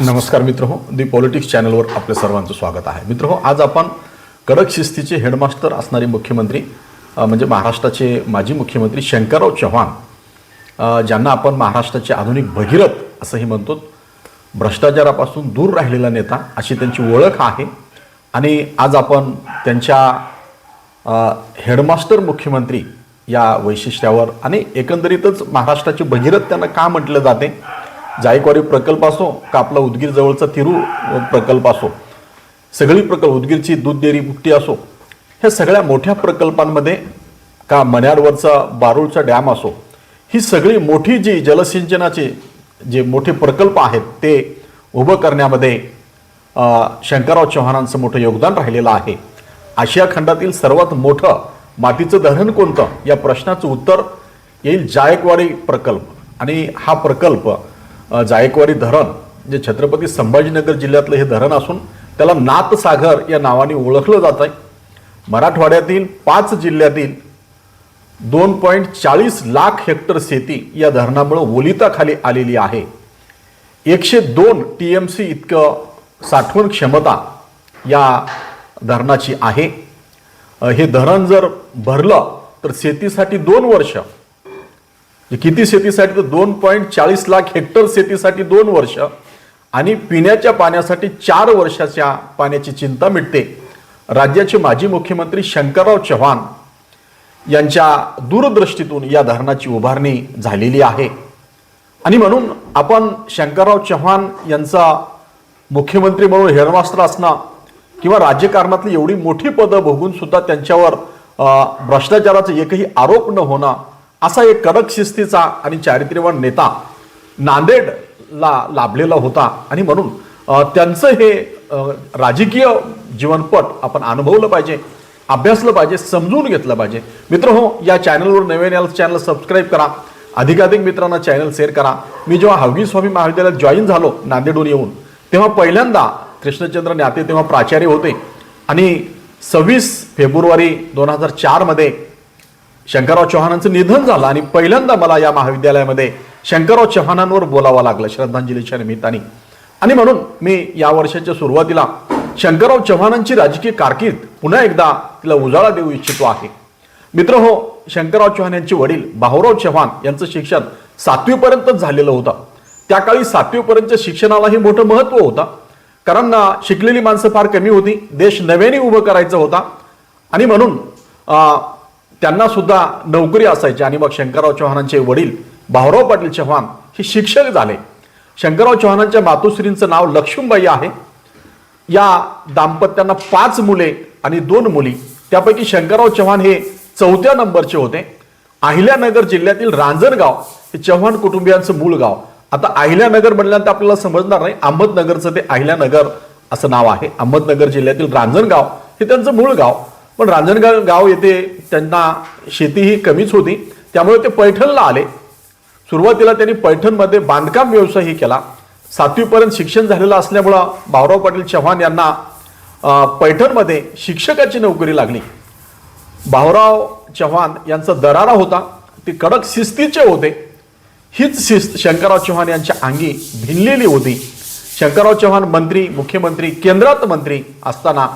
नमस्कार मित्र हो दी पॉलिटिक्स चॅनलवर आपल्या सर्वांचं स्वागत आहे. मित्र हो आज आपण कडक शिस्तीचे हेडमास्टर असणारे मुख्यमंत्री म्हणजे महाराष्ट्राचे माजी मुख्यमंत्री शंकरराव चव्हाण ज्यांना आपण महाराष्ट्राचे आधुनिक भगीरथ असंही म्हणतो भ्रष्टाचारापासून दूर राहिलेला नेता अशी त्यांची ओळख आहे. आणि आज आपण त्यांच्या हेडमास्टर मुख्यमंत्री या वैशिष्ट्यावर आणि एकंदरीतच महाराष्ट्राचे भगीरथ त्यांना का म्हटलं जाते जायकवाडी प्रकल्प असो का आपला उदगीर जवळचा तिरू प्रकल्प असो सगळी प्रकल्प उदगीरची दूध डेअरी बुट्टी असो ह्या सगळ्या मोठ्या प्रकल्पांमध्ये का मन्याडवरचा बारूळचा डॅम असो ही सगळी मोठी जी जलसिंचनाचे जे मोठे प्रकल्प आहेत ते उभं करण्यामध्ये शंकरराव चव्हाणांचं मोठं योगदान राहिलेलं आहे. आशिया खंडातील सर्वात मोठं मातीचं धरण कोणतं? या प्रश्नाचं उत्तर येईल जायकवाडी प्रकल्प. आणि हा प्रकल्प जायकवाडी धरण जे छत्रपती संभाजीनगर जिल्ह्यातलं हे धरण असून त्याला नाथसागर या नावाने ओळखलं जात आहे. मराठवाड्यातील पाच जिल्ह्यातील दोन पॉईंट चाळीस लाख हेक्टर शेती या धरणामुळे ओलिताखाली आलेली आहे. एकशे दोन टी एम सी इतकं साठवण क्षमता या धरणाची आहे. हे धरण जर भरलं तर शेतीसाठी दोन वर्ष किती शेतीसाठी तर दोन पॉईंट चाळीस लाख हेक्टर शेतीसाठी दोन वर्ष आणि पिण्याच्या पाण्यासाठी चार वर्षाच्या पाण्याची चिंता मिटते. राज्याचे माजी मुख्यमंत्री शंकरराव चव्हाण यांच्या दूरदृष्टीतून या धरणाची उभारणी झालेली आहे. आणि म्हणून आपण शंकरराव चव्हाण यांचा मुख्यमंत्री म्हणून हेडमास्टर असणं किंवा राज्यकारणातली एवढी मोठी पदं भोगून सुद्धा त्यांच्यावर भ्रष्टाचाराचा एकही आरोप न होणं असा एक कडक शिस्तीचा आणि चारित्र्यवान नेता नांदेडला लाभलेला होता. आणि म्हणून त्यांचं हे राजकीय जीवनपट आपण अनुभवलं पाहिजे अभ्यासलं पाहिजे समजून घेतलं पाहिजे. मित्र हो या चॅनलवर नवीन याल चॅनल सबस्क्राईब करा. अधिकाधिक मित्रांना चॅनल शेअर करा. मी जेव्हा हवगी स्वामी महाविद्यालयात जॉईन झालो नांदेडहून येऊन तेव्हा पहिल्यांदा कृष्णचंद्र ज्ञाते तेव्हा प्राचार्य होते. आणि सव्वीस फेब्रुवारी दोन हजार चारमध्ये शंकरराव चव्हाणांचं निधन झालं आणि पहिल्यांदा मला या महाविद्यालयामध्ये शंकरराव चव्हाणांवर बोलावं लागलं श्रद्धांजलीच्या निमित्ताने आणि म्हणून मी या वर्षाच्या सुरुवातीला शंकरराव चव्हाणांची राजकीय कारकीर्द पुन्हा एकदा तिला उजाळा देऊ इच्छितो आहे. मित्र हो शंकरराव चव्हाण यांचे वडील भाऊराव चव्हाण यांचं शिक्षण सातवीपर्यंतच झालेलं होतं. त्या काळी सातवीपर्यंतच्या शिक्षणालाही मोठं महत्त्व होतं. कारण शिकलेली माणसं फार कमी होती. देश नव्याने उभं करायचा होता. आणि म्हणून त्यांना सुद्धा नोकरी असायची आणि मग शंकरराव चव्हाणांचे वडील भाऊराव पाटील चव्हाण हे शिक्षक झाले. शंकरराव चव्हाणांच्या मातोश्रींचं नाव लक्ष्मीबाई आहे. या दाम्पत्यांना पाच मुले आणि दोन मुली. त्यापैकी शंकरराव चव्हाण हे चौथ्या नंबरचे होते. अहिल्यानगर जिल्ह्यातील रांजणगाव हे चव्हाण कुटुंबियांचं मूळ गाव. आता अहिल्यानगर म्हणल्यानंतर आपल्याला समजणार नाही अहमदनगरचं ते अहिल्यानगर असं नाव आहे. अहमदनगर जिल्ह्यातील रांजणगाव हे त्यांचं मूळ गाव. पण रांजणगाव गाव येथे त्यांना शेती ही कमीच होती त्यामुळे ते पैठणला आले. सुरुवातीला त्यांनी पैठणमध्ये बांधकाम व्यवसायही केला. सातवीपर्यंत शिक्षण झालेलं असल्यामुळं भाऊराव पाटील चव्हाण यांना पैठणमध्ये शिक्षकाची नोकरी लागली. भाऊराव चव्हाण यांचा दरारा होता ते कडक शिस्तीचे होते. हीच शिस्त शंकरराव चव्हाण यांच्या अंगी भिनलेली होती. शंकरराव चव्हाण मंत्री मुख्यमंत्री केंद्रात मंत्री असताना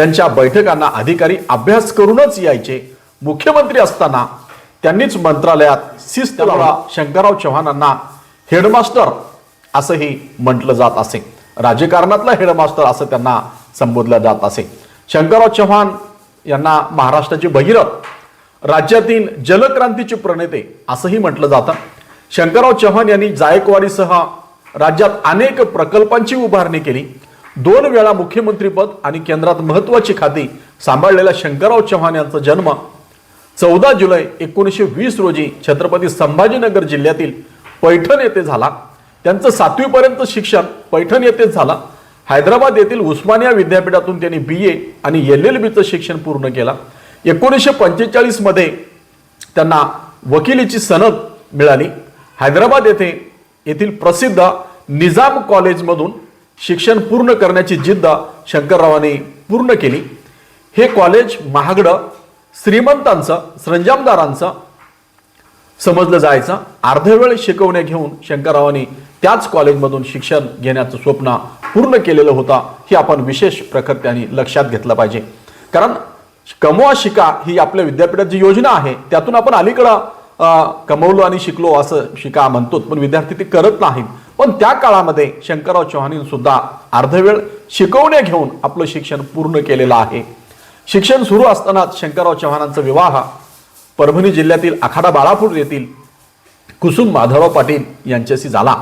त्यांच्या बैठकांना अधिकारी अभ्यास करूनच यायचे. मुख्यमंत्री असताना त्यांनीच मंत्रालयात शिस्त लावला. शंकरराव चव्हाणांना हेडमास्टर असंही म्हटलं जात असे. राजकारणातला हेडमास्टर असं त्यांना संबोधलं जात असे. शंकरराव चव्हाण यांना महाराष्ट्राचे भगीरथ राज्यातील जलक्रांतीचे प्रणेते असंही म्हटलं जातं. शंकरराव चव्हाण यांनी जायकवाडीसह राज्यात अनेक प्रकल्पांची उभारणी केली. दोन वेळा मुख्यमंत्रीपद आणि केंद्रात महत्वाची खाती सांभाळलेल्या शंकरराव चव्हाण यांचा जन्म चौदा जुलै एकोणीसशे वीस रोजी छत्रपती संभाजीनगर जिल्ह्यातील पैठण येथे झाला. त्यांचं सातवीपर्यंत शिक्षण पैठण येथेच झाला. हैदराबाद येथील उस्मानिया विद्यापीठातून त्यांनी बी ए आणि एल एल बीचं शिक्षण पूर्ण केलं. एकोणीसशे पंचेचाळीसमध्ये त्यांना वकिलीची सनद मिळाली. हैदराबाद येथे येथील प्रसिद्ध निजाम कॉलेजमधून शिक्षण पूर्ण करण्याची जिद्द शंकररावांनी पूर्ण केली. हे कॉलेज महागडं श्रीमंतांचं सरंजामदारांचं समजलं जायचं. अर्धवेळ शिकवणे घेऊन शंकररावांनी त्याच कॉलेजमधून शिक्षण घेण्याचं स्वप्न पूर्ण केलेलं होतं हे आपण विशेष प्रकर्त्यांनी लक्षात घेतलं पाहिजे. कारण कमवा शिका ही आपल्या विद्यापीठात जी योजना आहे त्यातून आपण अलीकडं कमवलो आणि शिकलो असं शिका म्हणतो पण विद्यार्थी ते करत नाहीत. पण त्या काळामध्ये शंकरराव चव्हाणांनी सुद्धा अर्धवेळ शिकवण्या घेऊन आपलं शिक्षण पूर्ण केलेलं आहे. शिक्षण सुरू असतानाच शंकरराव चव्हाणांचा विवाह परभणी जिल्ह्यातील आखाडा बाळापूर येथील कुसुम माधवराव पाटील यांच्याशी झाला.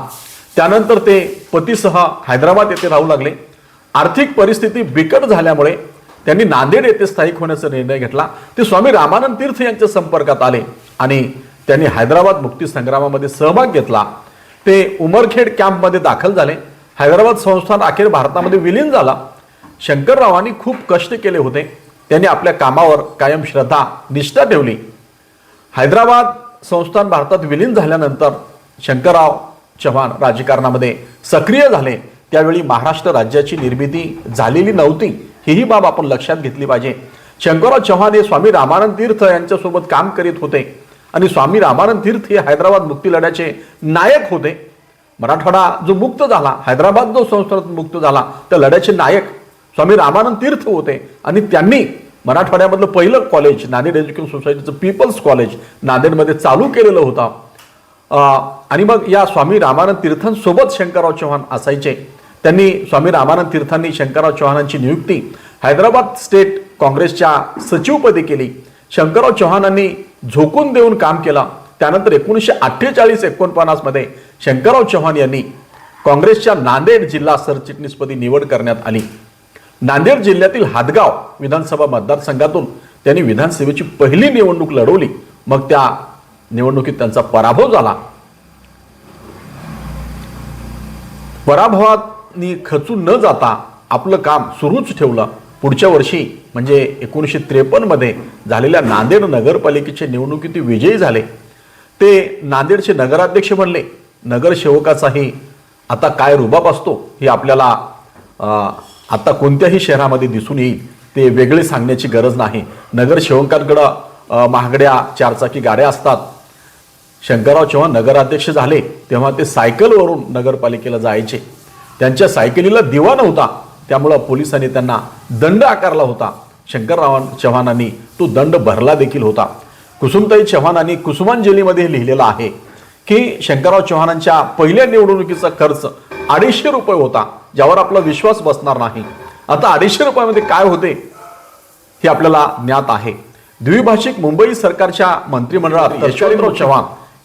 त्यानंतर ते पतीसह हैदराबाद येथे राहू लागले. आर्थिक परिस्थिती बिकट झाल्यामुळे त्यांनी नांदेड येथे स्थायिक होण्याचा निर्णय घेतला. ते स्वामी रामानंद तीर्थ यांच्या संपर्कात आले आणि त्यांनी हैदराबाद मुक्ती संग्रामामध्ये सहभाग घेतला. ते उमरखेड कॅम्पमध्ये दाखल झाले. हैदराबाद संस्थान अखेर भारतामध्ये विलीन झाला. शंकररावांनी खूप कष्ट केले होते. त्यांनी आपल्या कामावर कायम श्रद्धा निष्ठा ठेवली. हैदराबाद संस्थान भारतात विलीन झाल्यानंतर शंकरराव चव्हाण राजकारणामध्ये सक्रिय झाले. त्यावेळी महाराष्ट्र राज्याची निर्मिती झालेली नव्हती. हीही बाब आपण लक्षात घेतली पाहिजे. शंकरराव चव्हाण हे स्वामी रामानंद तीर्थ यांच्यासोबत काम करीत होते. आणि स्वामी रामानंद तीर्थ हे हैदराबाद मुक्ती लढ्याचे नायक होते. मराठवाडा जो मुक्त झाला हैदराबाद जो संस्थानात मुक्त झाला त्या लढ्याचे नायक स्वामी रामानंद तीर्थ होते. आणि त्यांनी मराठवाड्यामधलं पहिलं कॉलेज नांदेड एज्युकेशन सोसायटीचं पीपल्स कॉलेज नांदेडमध्ये चालू केलेलं होतं. आणि मग या स्वामी रामानंद तीर्थांसोबत शंकरराव चव्हाण असायचे. त्यांनी स्वामी रामानंद तीर्थांनी शंकरराव चव्हाणांची नियुक्ती हैदराबाद स्टेट काँग्रेसच्या सचिवपदी केली. शंकरराव चव्हाणांनी झोकून देऊन काम केला. त्यानंतर एकोणीसशे अठ्ठेचाळीस एकोणपन्नासमध्ये शंकरराव चव्हाण यांनी काँग्रेसच्या नांदेड जिल्हा सरचिटणीसपदी निवड करण्यात आली. नांदेड जिल्ह्यातील हादगाव विधानसभा मतदारसंघातून त्यांनी विधानसभेची पहिली निवडणूक लढवली. मग त्या निवडणुकीत त्यांचा पराभव झाला. पराभवानी खचून न जाता आपलं काम सुरूच ठेवलं. पुढच्या वर्षी म्हणजे एकोणीसशे त्रेपन्नमध्ये झालेल्या नांदेड नगरपालिकेच्या निवडणुकीत विजयी झाले. ते नांदेडचे नगराध्यक्ष बनले. नगरसेवकाचाही आता काय रुबाब असतो हे आपल्याला आता कोणत्याही शहरामध्ये दिसून येईल ते वेगळे सांगण्याची गरज नाही. नगरसेवकांकडं महागड्या चारचाकी गाड्या असतात. शंकरराव चव्हाण नगराध्यक्ष झाले तेव्हा ते सायकलवरून नगरपालिकेला जायचे. त्यांच्या सायकलीला दिवा नव्हता. त्यामुळं पोलिसांनी त्यांना दंड आकारला होता. शंकरराव चव्हाणांनी तो दंड भरला देखील होता. कुसुमताई चव्हाणांनी कुसुमांजलीमध्ये लिहिलेलं आहे की शंकरराव चव्हाणांच्या पहिल्या निवडणुकीचा खर्च अडीचशे रुपये होता ज्यावर आपला विश्वास बसणार नाही. आता अडीचशे रुपयामध्ये काय होते हे आपल्याला ज्ञात आहे. द्विभाषिक मुंबई सरकारच्या मंत्रिमंडळात यशवंतराव चव्हाण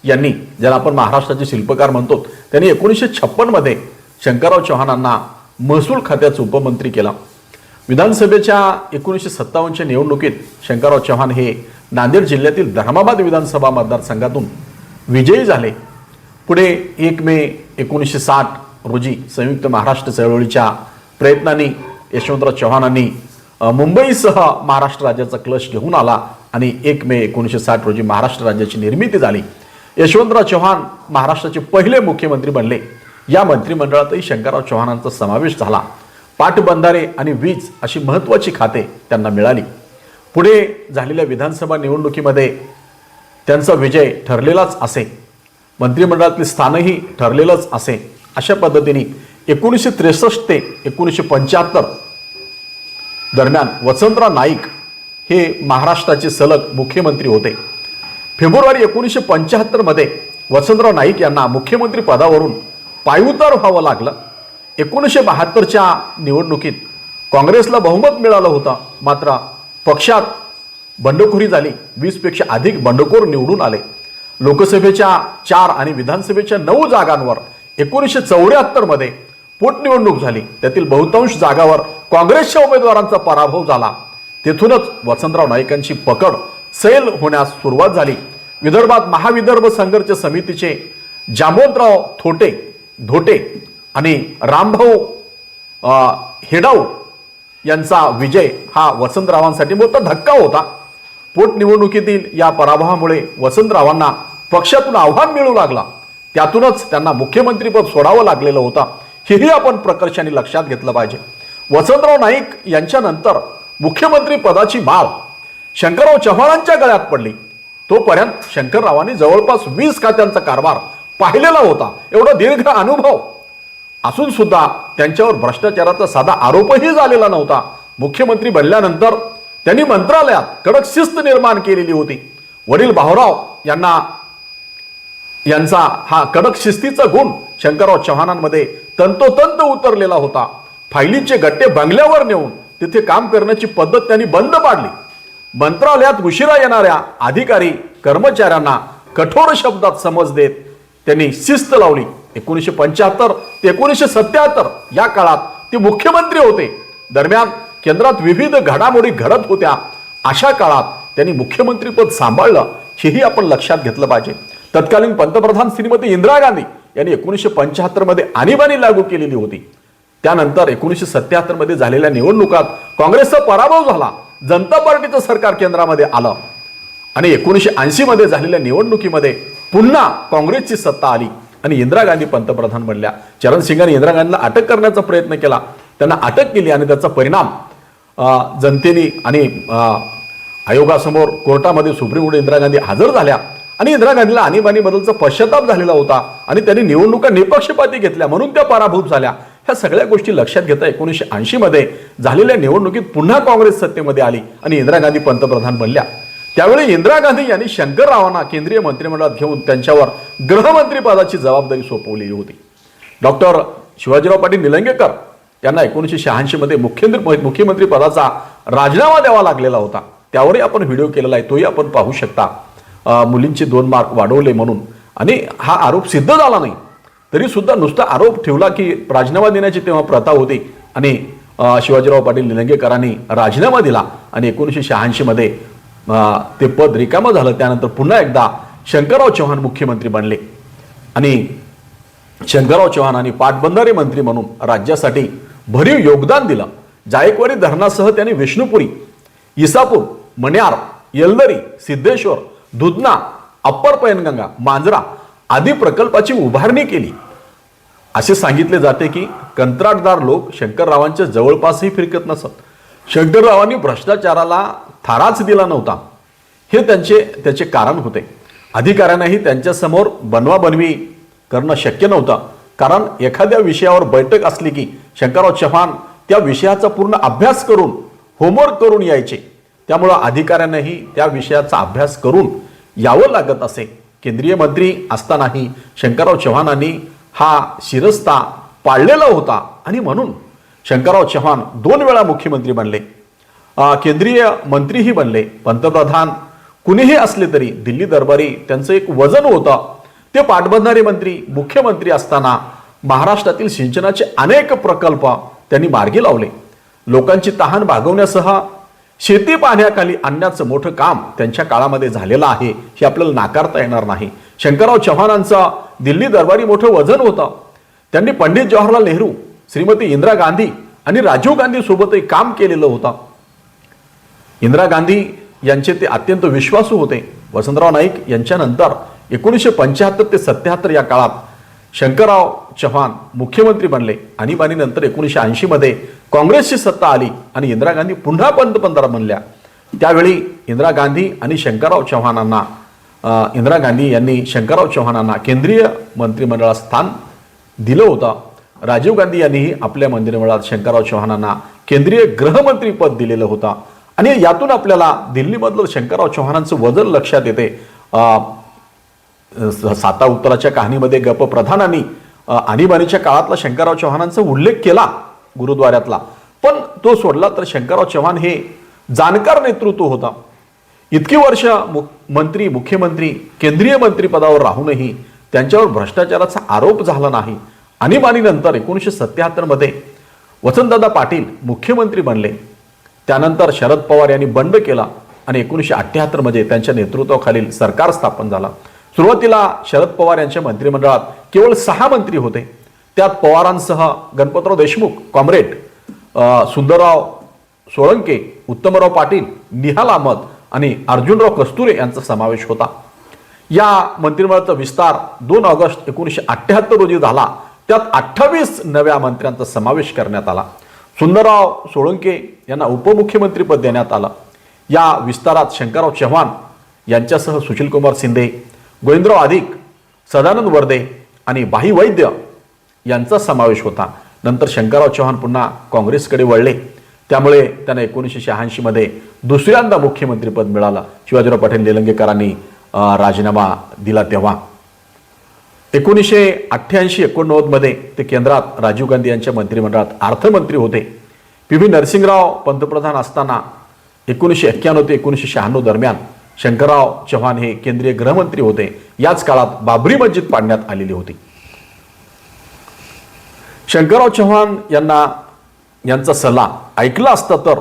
यांनी ज्याला आपण महाराष्ट्राचे शिल्पकार म्हणतो त्यांनी एकोणीसशे छप्पनमध्ये शंकरराव चव्हाणांना महसूल खात्याचा उपमंत्री केला. विधानसभेच्या एकोणीसशे सत्तावन्नच्या निवडणुकीत शंकरराव चव्हाण हे नांदेड जिल्ह्यातील धर्माबाद विधानसभा मतदारसंघातून विजयी झाले. पुढे एक मे एकोणीसशे साठ रोजी संयुक्त महाराष्ट्र चळवळीच्या प्रयत्नांनी यशवंतराव चव्हाणांनी मुंबईसह महाराष्ट्र राज्याचा क्लश घेऊन आला आणि एक मे एकोणीसशे साठ रोजी महाराष्ट्र राज्याची निर्मिती झाली. यशवंतराव चव्हाण महाराष्ट्राचे पहिले मुख्यमंत्री बनले. या मंत्रिमंडळातही शंकरराव चव्हाणांचा समावेश झाला. पाटबंधारे आणि वीज अशी महत्त्वाची खाते त्यांना मिळाली. पुढे झालेल्या विधानसभा निवडणुकीमध्ये त्यांचा विजय ठरलेलाच असे. मंत्रिमंडळातील स्थानही ठरलेलंच असे. अशा पद्धतीने एकोणीसशे त्रेसष्ट ते एकोणीसशे पंच्याहत्तर दरम्यान वसंतराव नाईक हे महाराष्ट्राचे सलग मुख्यमंत्री होते. फेब्रुवारी एकोणीसशे पंच्याहत्तरमध्ये वसंतराव नाईक यांना मुख्यमंत्री पदावरून पायउतार व्हावं लागलं. एकोणीसशे बहात्तरच्या निवडणुकीत काँग्रेसला बहुमत मिळालं होतं. मात्र पक्षात बंडखोरी झाली. वीसपेक्षा अधिक बंडखोर निवडून आले. लोकसभेच्या चार आणि विधानसभेच्या नऊ जागांवर एकोणीसशे चौऱ्याहत्तरमध्ये पोटनिवडणूक झाली. त्यातील बहुतांश जागावर काँग्रेसच्या उमेदवारांचा पराभव झाला. तेथूनच वसंतराव नाईकांची पकड सैल होण्यास सुरुवात झाली. विदर्भात महाविदर्भ संघर्ष समितीचे जामोदराव थोटे धोटे आणि रामभाऊ हेडाऊ यांचा विजय हा वसंतरावांसाठी मोठा धक्का होता. पोटनिवडणुकीतील या पराभवामुळे वसंतरावांना पक्षातून आव्हान मिळू लागला. त्यातूनच त्यांना मुख्यमंत्रीपद सोडावं लागलेलं होतं. हेही आपण प्रकर्षाने लक्षात घेतलं पाहिजे. वसंतराव नाईक यांच्यानंतर मुख्यमंत्री पदाची माळ शंकरराव चव्हाणांच्या गळ्यात पडली. तोपर्यंत शंकररावांनी जवळपास वीस खात्यांचा कारभार पाहिलेला होता. एवढा दीर्घ अनुभव. असून सुद्धा त्यांच्यावर भ्रष्टाचाराचा साधा आरोपही झालेला नव्हता. मुख्यमंत्री बनल्यानंतर त्यांनी मंत्रालयात कडक शिस्त निर्माण केलेली होती. वडील भाऊराव यांना यांचा हा कडक शिस्तीचा गुण शंकरराव चव्हाणांमध्ये तंतोतंत उतरलेला होता. फायलींचे गट्टे बंगल्यावर नेऊन तिथे काम करण्याची पद्धत त्यांनी बंद पाडली. मंत्रालयात उशिरा येणाऱ्या अधिकारी कर्मचाऱ्यांना कठोर शब्दात समज देत त्यांनी शिस्त लावली. एकोणीसशे पंच्याहत्तर ते एकोणीसशे सत्याहत्तर या काळात ते मुख्यमंत्री होते. दरम्यान केंद्रात विविध घडामोडी घडत होत्या. अशा काळात त्यांनी मुख्यमंत्रीपद सांभाळलं हेही आपण लक्षात घेतलं पाहिजे. तत्कालीन पंतप्रधान श्रीमती इंदिरा गांधी यांनी एकोणीसशे पंच्याहत्तरमध्ये आणीबाणी लागू केलेली होती. त्यानंतर एकोणीसशे सत्याहत्तरमध्ये झालेल्या निवडणुकात काँग्रेसचा पराभव झाला. जनता पार्टीचं सरकार केंद्रामध्ये आलं. आणि एकोणीसशे ऐंशी मध्ये झालेल्या निवडणुकीमध्ये पुन्हा काँग्रेसची सत्ता आली आणि इंदिरा गांधी पंतप्रधान बनल्या. चरण सिंगांनी इंदिरा गांधीला अटक करण्याचा प्रयत्न केला. त्यांना अटक केली आणि त्याचा परिणाम अं, जनतेने आणि आयोगासमोर कोर्टामध्ये सुप्रीम कोर्ट इंदिरा गांधी हजर झाल्या. आणि इंदिरा गांधीला आणीबाणीबद्दलचा पश्चाताप झालेला होता आणि त्यांनी निवडणुका निपक्षपाती घेतल्या म्हणून त्या पराभूत झाल्या. ह्या सगळ्या गोष्टी लक्षात घेता एकोणीसशे ऐंशी मध्ये झालेल्या निवडणुकीत पुन्हा काँग्रेस सत्तेमध्ये आली आणि इंदिरा गांधी पंतप्रधान बनल्या. त्यावेळी इंदिरा गांधी यांनी शंकररावांना केंद्रीय मंत्रिमंडळात घेऊन त्यांच्यावर गृहमंत्रीपदाची जबाबदारी सोपवलेली होती. डॉक्टर शिवाजीराव पाटील निलंगेकर यांना एकोणीसशे शहाऐंशीमध्ये मुख्यमंत्री मुख्यमंत्री पदाचा राजीनामा द्यावा लागलेला होता. त्यावरही आपण व्हिडिओ केलेला आहे तोही आपण पाहू शकता. मुलींचे दोन मार्क वाढवले म्हणून. आणि हा आरोप सिद्ध झाला नाही. तरी सुद्धा नुसता आरोप ठेवला की राजीनामा देण्याची तेव्हा प्रथा होती. आणि शिवाजीराव पाटील निलंगेकरांनी राजीनामा दिला आणि एकोणीसशे शहाऐंशीमध्ये ते पद रिकामं झालं. त्यानंतर पुन्हा एकदा शंकरराव चव्हाण मुख्यमंत्री बनले. आणि शंकरराव चव्हाण आणि पाटबंधारे मंत्री म्हणून राज्यासाठी भरीव योगदान दिलं. जायकवाडी धरणासह त्यांनी विष्णुपुरी इसापूर मण्यार येलदरी सिद्धेश्वर दुधना अप्पर पैनगंगा मांजरा आदी प्रकल्पाची उभारणी केली. असे सांगितले जाते की कंत्राटदार लोक शंकररावांच्या जवळपासही फिरकत नसत. शंकररावांनी भ्रष्टाचाराला थाराच दिला नव्हता. हे त्यांचे त्याचे कारण होते. अधिकाऱ्यांनाही त्यांच्यासमोर बनवाबनवी करणं शक्य नव्हतं. कारण एखाद्या विषयावर बैठक असली की शंकरराव चव्हाण त्या विषयाचा पूर्ण अभ्यास करून होमवर्क करून यायचे. त्यामुळं अधिकाऱ्यांनाही त्या विषयाचा अभ्यास करून यावं लागत असे. केंद्रीय मंत्री असतानाही शंकरराव चव्हाणांनी हा शिरस्ता पाळलेला होता. आणि म्हणून शंकरराव चव्हाण दोन वेळा मुख्यमंत्री बनले. केंद्रीय मंत्रीही बनले. पंतप्रधान कुणीही असले तरी दिल्ली दरबारी त्यांचं एक वजन होतं. ते पाठबंधारे मंत्री मुख्यमंत्री असताना महाराष्ट्रातील सिंचनाचे अनेक प्रकल्प त्यांनी मार्गी लावले. लोकांची तहान भागवण्यासह शेती पाण्याखाली आणण्याचं मोठं काम त्यांच्या काळामध्ये झालेलं आहे हे आपल्याला नाकारता येणार नाही. शंकरराव चव्हाणांचं दिल्ली दरबारी मोठं वजन होतं. त्यांनी पंडित जवाहरलाल नेहरू श्रीमती इंदिरा गांधी आणि राजीव गांधी सोबतही काम केलेलं होतं. इंदिरा गांधी यांचे ते अत्यंत विश्वासू होते. वसंतराव नाईक यांच्यानंतर एकोणीसशे पंच्याहत्तर ते सत्याहत्तर या काळात शंकरराव चव्हाण मुख्यमंत्री बनले. आणीबाणीनंतर एकोणीसशे ऐंशीमध्ये काँग्रेसची सत्ता आली आणि इंदिरा गांधी पुन्हा पंतप्रधान बनल्या. त्यावेळी इंदिरा गांधी आणि शंकरराव चव्हाणांना इंदिरा गांधी यांनी शंकरराव चव्हाणांना केंद्रीय मंत्रिमंडळात स्थान दिलं होतं. राजीव गांधी यांनीही आपल्या मंत्रिमंडळात शंकरराव चव्हाणांना केंद्रीय गृहमंत्री पद दिलेलं होतं. आणि यातून आपल्याला दिल्लीमधलं शंकरराव चव्हाणांचं वजन लक्षात येते. साता उत्तराच्या कहाणीमध्ये गप प्रधानांनी आणीबाणीच्या काळातला शंकरराव चव्हाणांचा उल्लेख केला गुरुद्वाऱ्यातला. पण तो सोडला तर शंकरराव चव्हाण हे जाणकार नेतृत्व होता. इतकी वर्ष मु मंत्री मुख्यमंत्री केंद्रीय मंत्रीपदावर राहूनही त्यांच्यावर भ्रष्टाचाराचा आरोप झाला नाही. आणीबाणीनंतर एकोणीसशे सत्याहत्तरमध्ये वसंतदादा पाटील मुख्यमंत्री बनले. त्यानंतर शरद पवार यांनी बंड केला आणि एकोणीसशे अठ्ठ्याहत्तरमध्ये त्यांच्या नेतृत्वाखालील सरकार स्थापन झाला. सुरुवातीला शरद पवार यांच्या मंत्रिमंडळात केवळ सहा मंत्री होते. त्यात पवारांसह गणपतराव देशमुख कॉम्रेड सुंदरराव सोळंके उत्तमराव पाटील निहाल अहमद आणि अर्जुनराव कस्तुरे यांचा समावेश होता. या मंत्रिमंडळाचा विस्तार दोन ऑगस्ट एकोणीसशे अठ्ठ्याहत्तर रोजी झाला. त्यात अठ्ठावीस नव्या मंत्र्यांचा समावेश करण्यात आला. सुंदरराव सोळंके यांना उपमुख्यमंत्रीपद देण्यात आलं. या विस्तारात शंकरराव चव्हाण यांच्यासह सुशीलकुमार शिंदे गोविंदराव अधिक सदानंद वर्दे आणि बाही वैद्य यांचा समावेश होता. नंतर शंकरराव चव्हाण पुन्हा काँग्रेसकडे वळले. त्यामुळे त्यांना एकोणीसशे शहाऐंशीमध्ये दुसऱ्यांदा मुख्यमंत्रीपद मिळालं. शिवाजीराव पाटील निलंगेकरांनी राजीनामा दिला तेव्हा. एकोणीसशे अठ्ठ्याऐंशी एकोणनव्वदमध्ये ते केंद्रात राजीव गांधी यांच्या मंत्रिमंडळात अर्थमंत्री होते. पी व्ही नरसिंगराव पंतप्रधान असताना एकोणीसशे एक्क्याण्णव ते एकोणीसशे शहाण्णव दरम्यान शंकरराव चव्हाण हे केंद्रीय गृहमंत्री होते. याच काळात बाबरी मस्जिद पाडण्यात आलेली होती. शंकरराव चव्हाण यांना यांचा सल्ला ऐकला असता तर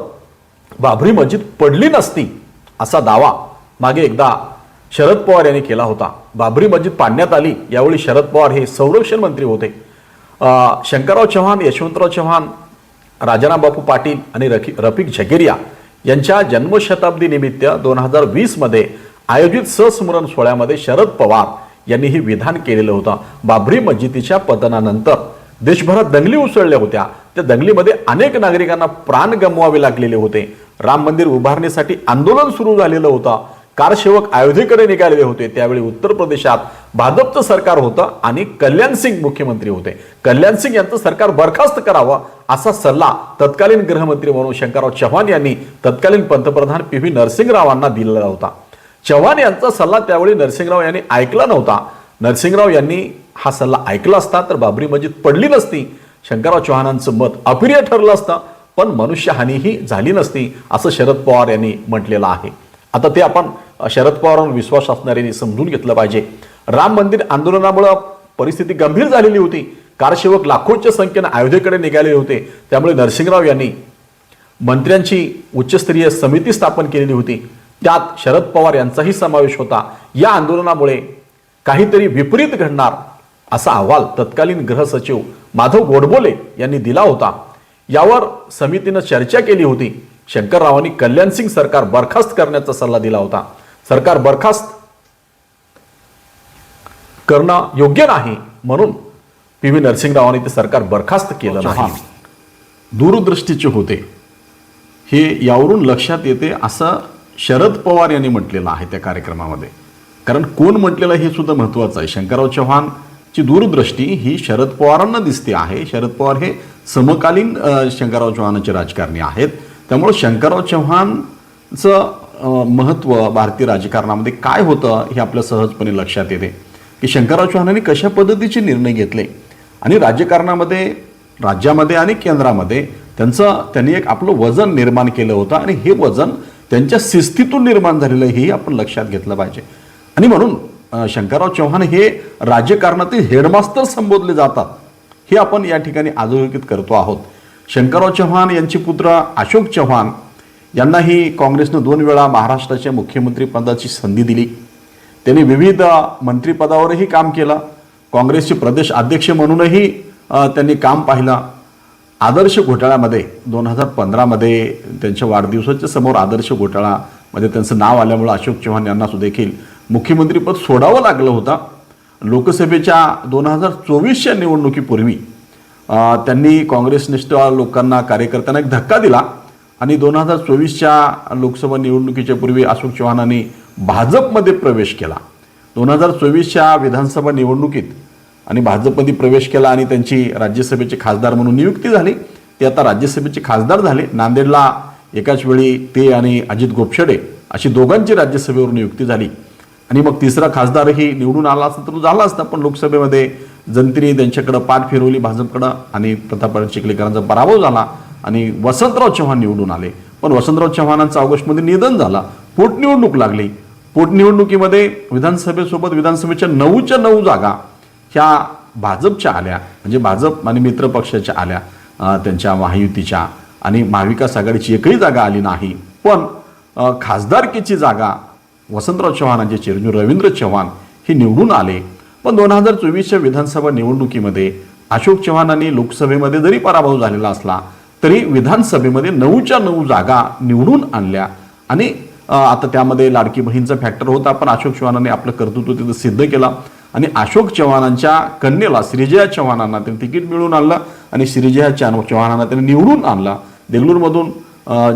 बाबरी मस्जिद पडली नसती असा दावा मागे एकदा शरद पवार यांनी केला होता. बाबरी मस्जिद पाडण्यात आली यावेळी शरद पवार हे संरक्षण मंत्री होते. शंकरराव चव्हाण यशवंतराव चव्हाण राजाराम बापू पाटील आणि रफी रफिक झगेरिया यांच्या जन्मशताब्दी निमित्त दोन हजार वीसमध्ये आयोजित सस्मरण सोहळ्यामध्ये शरद पवार यांनी हे विधान केलेलं होतं. बाबरी मस्जिदीच्या पतनानंतर देशभरात दंगली उसळल्या होत्या. त्या दंगलीमध्ये अनेक नागरिकांना प्राण गमवावे लागलेले होते. राम मंदिर उभारण्यासाठी आंदोलन सुरू झालेलं होतं. कारसेवक अयोध्येकडे निघालेले होते. त्यावेळी उत्तर प्रदेशात भाजपचं सरकार होतं आणि कल्याण सिंग मुख्यमंत्री होते. कल्याण सिंग यांचं सरकार बरखास्त करावं असा सल्ला तत्कालीन गृहमंत्री म्हणून शंकरराव चव्हाण यांनी तत्कालीन पंतप्रधान पी व्ही नरसिंगरावांना दिलेला होता. चव्हाण यांचा सल्ला त्यावेळी नरसिंगराव यांनी ऐकला नव्हता. नरसिंगराव यांनी हा सल्ला ऐकला असता तर बाबरी मस्जिद पडली नसती. शंकरराव चव्हाणांचं मत अप्रिय ठरलं असतं पण मनुष्यहानीही झाली नसती असं शरद पवार यांनी म्हटलेलं आहे. आता ते आपण शरद पवारांवर विश्वास असणाऱ्यांनी समजून घेतलं पाहिजे. राम मंदिर आंदोलनामुळं परिस्थिती गंभीर झालेली होती. कारसेवक लाखोच्या संख्येनं अयोध्येकडे निघालेले होते. त्यामुळे नरसिंगराव यांनी मंत्र्यांची उच्चस्तरीय समिती स्थापन केलेली होती. त्यात शरद पवार यांचाही समावेश होता. या आंदोलनामुळे काहीतरी विपरीत घडणार असा अहवाल तत्कालीन गृहसचिव माधव गोडबोले यांनी दिला होता. यावर समितीनं चर्चा केली होती. शंकररावांनी कल्याण सिंग सरकार बरखास्त करण्याचा सल्ला दिला होता. सरकार बरखास्त करणं योग्य नाही म्हणून पी व्ही नरसिंगरावांनी ते सरकार बरखास्त केलं नाही. दूरदृष्टीचे होते. हे यावरून लक्षात येते असं शरद पवार यांनी म्हटलेलं आहे त्या कार्यक्रमामध्ये. कारण कोण म्हटलेलं हे सुद्धा महत्त्वाचं आहे. शंकरराव चव्हाणची दूरदृष्टी ही शरद पवारांना दिसते आहे. शरद पवार हे समकालीन शंकरराव चव्हाणांचे राजकारणी आहेत. त्यामुळे शंकरराव चव्हाणचं महत्त्व भारतीय राजकारणामध्ये काय होतं हे आपल्या सहजपणे लक्षात येते. की शंकरराव चव्हाणांनी कशा पद्धतीचे निर्णय घेतले आणि राजकारणामध्ये राज्यामध्ये आणि केंद्रामध्ये त्यांचं त्यांनी एक आपलं वजन निर्माण केलं होतं आणि हे वजन त्यांच्या शिस्तीतून निर्माण झालेलं हेही आपण लक्षात घेतलं पाहिजे. आणि म्हणून शंकरराव चव्हाण हे राजकारणातील हेडमास्तर संबोधले जातात हे आपण या ठिकाणी अधोरेखित करतो आहोत. शंकरराव चव्हाण यांचे पुत्र अशोक चव्हाण यांनाही काँग्रेसनं दोन वेळा महाराष्ट्राच्या मुख्यमंत्रीपदाची संधी दिली. त्यांनी विविध मंत्रिपदावरही काम केलं. काँग्रेसचे प्रदेश अध्यक्ष म्हणूनही त्यांनी काम पाहिलं. आदर्श घोटाळ्यामध्ये दोन हजार पंधरामध्ये त्यांच्या वाढदिवसाच्या समोर आदर्श घोटाळामध्ये त्यांचं नाव आल्यामुळं अशोक चव्हाण यांना देखील मुख्यमंत्रीपद सोडावं लागलं होतं. लोकसभेच्या दोन हजार चोवीसच्या निवडणुकीपूर्वी त्यांनी काँग्रेसनिष्ठ लोकांना कार्यकर्त्यांना एक धक्का दिला. आणि दोन हजार चोवीसच्या लोकसभा निवडणुकीच्या पूर्वी अशोक चव्हाणांनी भाजपमध्ये प्रवेश केला. दोन हजार चोवीसच्या विधानसभा निवडणुकीत आणि भाजपमध्ये प्रवेश केला आणि त्यांची राज्यसभेचे खासदार म्हणून नियुक्ती झाली. ते आता राज्यसभेचे खासदार झाले. नांदेडला एकाच वेळी ते आणि अजित गोपछडे अशी दोघांची राज्यसभेवर नियुक्ती झाली. आणि मग तिसरा खासदारही निवडून आला असता तर तो झाला असता पण लोकसभेमध्ये जनतेने त्यांच्याकडं पाठ फिरवली भाजपकडं आणि प्रतापराव चिखलीकरांचा पराभव झाला. आणि वसंतराव चव्हाण निवडून आले. पण वसंतराव चव्हाणांचं ऑगस्टमध्ये निधन झाला. पोटनिवडणूक लागली. पोटनिवडणुकीमध्ये विधानसभेसोबत विधानसभेच्या नऊच्या नऊ जागा ह्या भाजपच्या आल्या. म्हणजे भाजप आणि मित्र पक्षाच्या आल्या त्यांच्या महायुतीच्या. आणि महाविकास आघाडीची एकही जागा आली नाही. पण खासदारकीची जागा वसंतराव चव्हाणांचे चिरंजीव रवींद्र चव्हाण हे निवडून आले. पण दोन हजार चोवीसच्या विधानसभा निवडणुकीमध्ये अशोक चव्हाणांनी लोकसभेमध्ये जरी पराभव झालेला असला तरी विधानसभेमध्ये नऊच्या नऊ जागा निवडून आणल्या. आणि आता त्यामध्ये लाडकी बहीणचा फॅक्टर होता पण अशोक चव्हाणांनी आपलं कर्तृत्व तिथं सिद्ध केलं. आणि अशोक चव्हाणांच्या कन्येला श्रीजया चव्हाणांना त्यांनी तिकीट मिळवून आणलं आणि श्रीजया चा- चव्हाणांना त्यांनी निवडून आणला. देगलूरमधून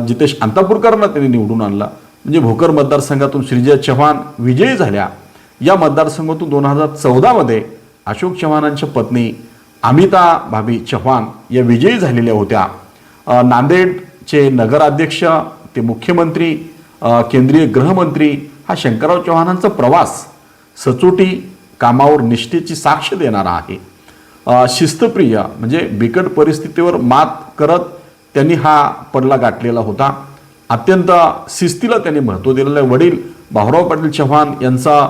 जितेश अंतापूरकरांना त्यांनी निवडून आणला. म्हणजे भोकर मतदारसंघातून श्रीजया चव्हाण विजयी झाल्या. या मतदारसंघातून दोन हजार चौदामध्ये अशोक चव्हाणांच्या पत्नी अमिता भाभी चव्हाण या विजयी झालेल्या होत्या. नांदेडचे नगराध्यक्ष ते मुख्यमंत्री केंद्रीय गृहमंत्री हा शंकरराव चव्हाणांचा प्रवास सचोटी कामावर निष्ठेची साक्ष देणारा आहे. शिस्तप्रिय म्हणजे बिकट परिस्थितीवर मात करत त्यांनी हा पडला गाठलेला होता. अत्यंत शिस्तीला त्यांनी महत्त्व दिलेलं आहे. वडील भाऊराव पाटील चव्हाण यांचा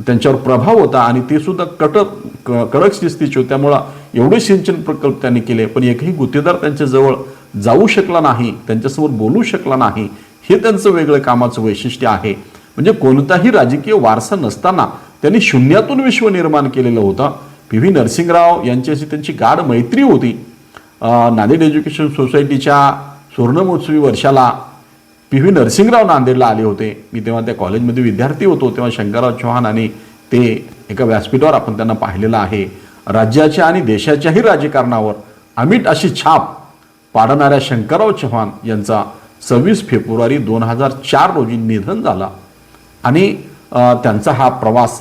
त्यांच्यावर प्रभाव होता आणि ते सुद्धा कटक क- कडक शिस्तीचे होते. त्यामुळं एवढे सिंचन प्रकल्प त्यांनी केले पण एकही गुत्तेदार त्यांच्याजवळ जाऊ शकला नाही त्यांच्यासमोर बोलू शकला नाही हे त्यांचं वेगळं कामाचं वैशिष्ट्य आहे. म्हणजे कोणताही राजकीय वारसा नसताना त्यांनी शून्यातून विश्व निर्माण केलेलं होतं. पी व्ही नरसिंगराव यांच्याशी त्यांची गाढ मैत्री होती. नांदेड एज्युकेशन सोसायटीच्या सुवर्णमहोत्सवी वर्षाला पी व्ही नरसिंगराव नांदेडला आले होते. मी तेव्हा त्या कॉलेजमध्ये विद्यार्थी होतो. तेव्हा शंकरराव चव्हाण आणि ते एका व्यासपीठावर आपण त्यांना पाहिलेलं आहे. राज्याच्या आणि देशाच्याही राजकारणावर अमिट अशी छाप पाडणाऱ्या शंकरराव चव्हाण यांचा सव्वीस फेब्रुवारी दोन हजार चार रोजी निधन झाला. आणि त्यांचा हा प्रवास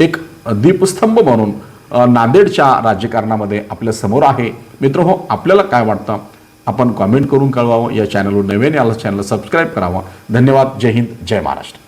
एक दीपस्तंभ म्हणून नांदेडच्या राजकारणामध्ये आपल्यासमोर आहे. मित्र हो आपल्याला काय वाटतं? आपण कॉमेंट करून कळवावं. या चॅनलवर नवीन आलं चॅनल सबस्क्राईब करावं. धन्यवाद. जय हिंद. जय महाराष्ट्र.